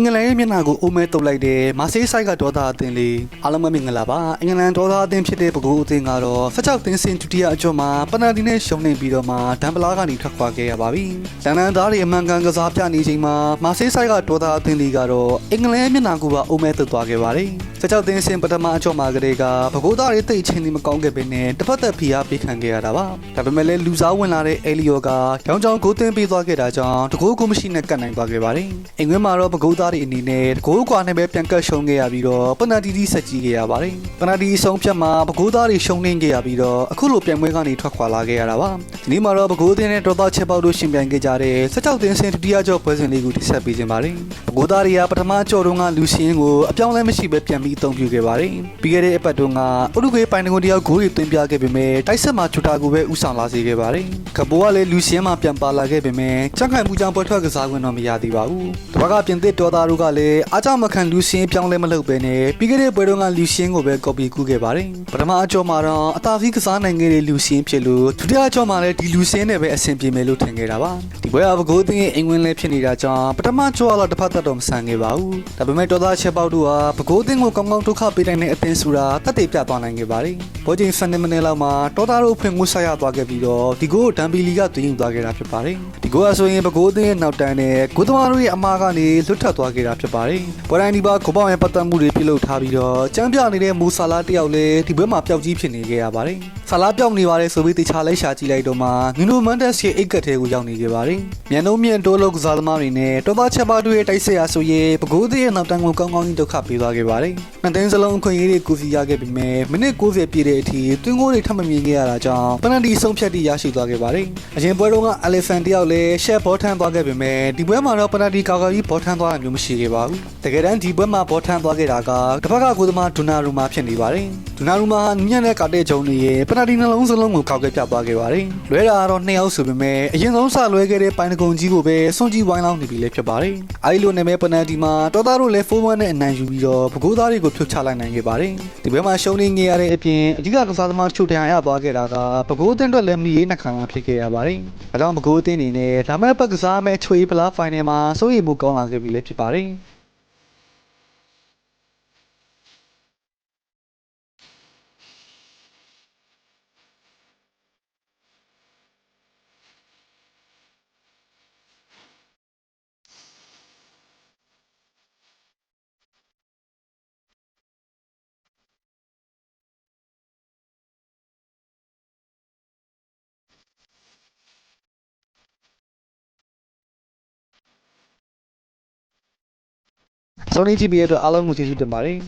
င်္ဂလန်ရဲ့မျက်နှာကိုအိုးမဲတုပ်လိုက်တဲ့မာဆေးဆိုင်ကဒေါသအသင်းလေးအားလုံးပဲမင်္ဂလာပါအင်္ဂလန်ဒေါသအသင်းဖြစ်တဲ့ပကူအသင်းကတော့ဖက်ချောက်တင်းစင်ဒုတိယအကျော်မှာပနာဒီနဲ့ရှုံးနေပြီးတော့မှဒန်ပလာကနေထွက်ခွာခဲ့ရပါပြီလန်ဒန်သားတွေအမှန်ကန်ကစားပြနေချိန်မှာမာဆေးဆိုင်ကဒေါသအသင်းလေးကတော့အင်္ဂလန်ရဲ့မျက်နှာကိုပါအိုးမဲတုပ်သွားခဲ့ပါတယ်ဖက်ချောက်တင်းစင်ပထမအကျော်မှာကလေးကပကူသားတွေတိတ်ချင်းနေမကောင်းခဲ့ပေနဲ့တစ်ဖက်သက်ဖိအားပေးခံခဲ့ရတာပါဒါပေမဲ့လည်းလူစားဝင်လာတဲ့အဲလီယိုကရောင်းချောင်းကိုသွင်းပေးသွားခဲ့တာကြောင့်တကူကိုမရှိနဲ့ကတ်နိုင်သွားခဲ့ပါတယ်အင်္ဂလန်မှာတော့ပကူသားတွေအနေနဲ့တကူကွာနဲ့ပဲပြန်ကတ်ရှုံးခဲ့ရပြီးတော့ပနတီတီဆက်ကြီးခဲ့ရပါတယ်ပနတီအဆုံးဖြတ်မှာပကူသားတွေရှုံးနေခဲ့ရပြီးတော့အခုလိုပြန်ပွဲကနေထွက်ခွာလာခဲ့ရတာပါဒီနေ့မှာတော့ပကူသင်းနဲ့ဒေါသချက်ပေါက်တို့ရှင်ပြိုင်ခဲ့ကြတဲ့16တင်းစင်ဒုတိယကျော်ပွဲစဉ်လေးကိုတိဆက်ပေးခြင်းပါတယ်ပကူသားတွေကပထမကျော်တုန်းကလူရှင်းကိုအပြောင်းလဲမရှိပဲပြန်ပြီးအသုံးပြုခဲ့ပါတယ်ပြီးခဲ့တဲ့အပတ်တုန်းကဥရုဂွေးပိုင်တကွန်တယောက်ဂိုးတွေသွင်းပြခဲ့ပေမဲ့တိုက်ဆက်မှာချူတာကိုပဲဥဆောင်လာစေခဲ့ပါတယ်ကပိုးကလည်းလူရှင်းမှာပြန်ပါလာခဲ့ပေမဲ့ချန်ခိုင်မှုကြောင့်ပွဲထွက်ကစားခွင့်တော့မရသေးပါဘူးတပတ်ကပြင်သစ်တော်သားတို့ကလည်းအားကြောင့်မခံလူရှင်းပြောင်းလဲမလုပ်ပဲနဲ့ပြီးခဲ့တဲ့ပွဲတုန်းကလူရှင်းကိုပဲကော်ပီကူးခဲ့ပါတယ်ပထမအကျော်မှာတော့အသာစီးကစားနိုင်ခဲ့တဲ့လူရှင်းဖြစ်လို့ဒုတိယအကျော်မှာလည်းဒီလူရှင်းနဲ့ပဲအဆင်ပြေမယ်လို့ထင်ခဲ့တာပါဒီပွဲကပကိုးသိန်းအင်္ဂလန်လည်းဖြစ်နေတာကြောင့်ပထမကျော်ကတော့တစ်ဖက်သက်တော့မဆန်ခဲ့ပါဘူးဒါပေမဲ့တော်သားချက်ပေါက်တို့ကပကိုးသိန်းကိုကောင်းကောင်းဒုက္ခပေးနိုင်တဲ့အသင်းဆိုတာတက်တည်ပြသွားနိုင်ခဲ့ပါတယ်ဘောချင်းဆန်နမနယ်လောက်မှာတော်သားတို့ဖွင့်ငွေဆက်ရသွားခဲ့ပြီးတော့ဒီကိုဒန်ဘီလီကသွင်းယူသွားခဲ့တာဖြစ်ပါတယ်ဒီကိုကဆိုရင်ပကိုးသိန်းရဲ့နောက်တန်းနဲ့ကိုသမားတို့ရဲ့အမားကနေလွတ်ထပ်သွားခဲ့တာဖြစ်ပါတယ်ပွဲတိုင်းဒီပါကိုပေါင်ရဲ့ပတ်သက်မှုတွေပြုလုပ်ထားပြီးတော့ចမ်းပြနေတဲ့မူဆာလာတယောက်လည်းဒီပွဲမှာပျောက်ကြီးဖြစ်နေခဲ့ရပါတယ် ဆာလာပျောက်နေပါတယ်ဆိုပြီးတခြားလိုက်ရှာကြည့်လိုက်တော့မှနူနိုမန်တက်စ်ရဲ့အိတ်ကတ်ထဲကိုရောက်နေခဲ့ပါတယ်မြန်နှုံးမြန်တိုးလို့ကစားသမားတွေနဲ့တော်သားချက်ပါတို့ရဲ့တိုက်ဆက်ရာဆိုရင်ပကိုးသိန်းရဲ့နောက်တန်းကိုကောင်းကောင်းကြီးဒုက္ခပေးသွားခဲ့ပါတယ်နှစ်သိန်းစလုံးအခွင့်အရေးတွေကိုစီရခဲ့ပြီးမြဲမိနစ်90ပြည့်တဲ့အထိတွင်းကိုတွေထပ်မမြင်ခဲ့ရတာကြောင့်ပနန်ဒီဆုံးဖြတ်တိရရှိသွားခဲ့ပါတယ်အရင်ပွဲတုန်းကအလီဖန်တယောက်လည်းရှက်ဘောထမ်းသွားခဲ့ပေမဲ့ဒီပွဲမှာတော့ပနန်ဒီကာကာကြီးဘောထမ်းသွားတာမျိုးမရှိခဲ့ပါဘူးတကယ်တမ်းဒီပွဲမှာဘောထမ်းသွားခဲ့တာကတစ်ဖက်ကကိုသမားဒူနာရူမာဖြစ်နေပါတယ်ဒူနာရူမာညံ့တဲ့ကာတဲ့ဂျုံတွေရဲ့ပနန်ဒီနှလုံးစလုံးကိုကောက်ခဲ့ပြသွားခဲ့ပါတယ်လွဲတာကတော့နှစ်ယောက်ဆိုပေမဲ့အရင်ဆုံးစလွဲခဲ့တဲ့ပိုင်တကုံကြီးကိုပဲစွန့်ကြည့်ဝိုင်းလောင်းနေပြီလေဖြစ်ပါတယ်အဲဒီလိုနဲ့ပဲပနန်ဒီမှာတော်သားတို့လည်း4-1နဲ့အနိုင်ယူပြီးတော့ပကိုးသားတွေကိုဖြုတ်ချလိုက်နိုင်ခဲ့ပါတယ်ဒီပွဲမှာရှုံးနေခဲ့ရတဲ့အပြင်အဓိကကစားသမားချုပ်ထံရသွားခဲ့တာကပကိုးအသင်းအတွက်လည်းမီရေးနှခါမှာဖြစ်ခဲ့ရပါတယ်။ဒါကြောင့်ပကိုးအသင်းအနေနဲ့လာမယ့်ပတ်ကစားမဲ့ချွေပလားဖိုင်နယ်မှာစိုးရိမ်မှုကောင်းလာခဲ့ပြီလည်းဖြစ်ပါတယ်။ စောနေကြည့်ပြီးရတဲ့အတွက်အားလုံးကိုကျေးဇူးတင်ပါတယ်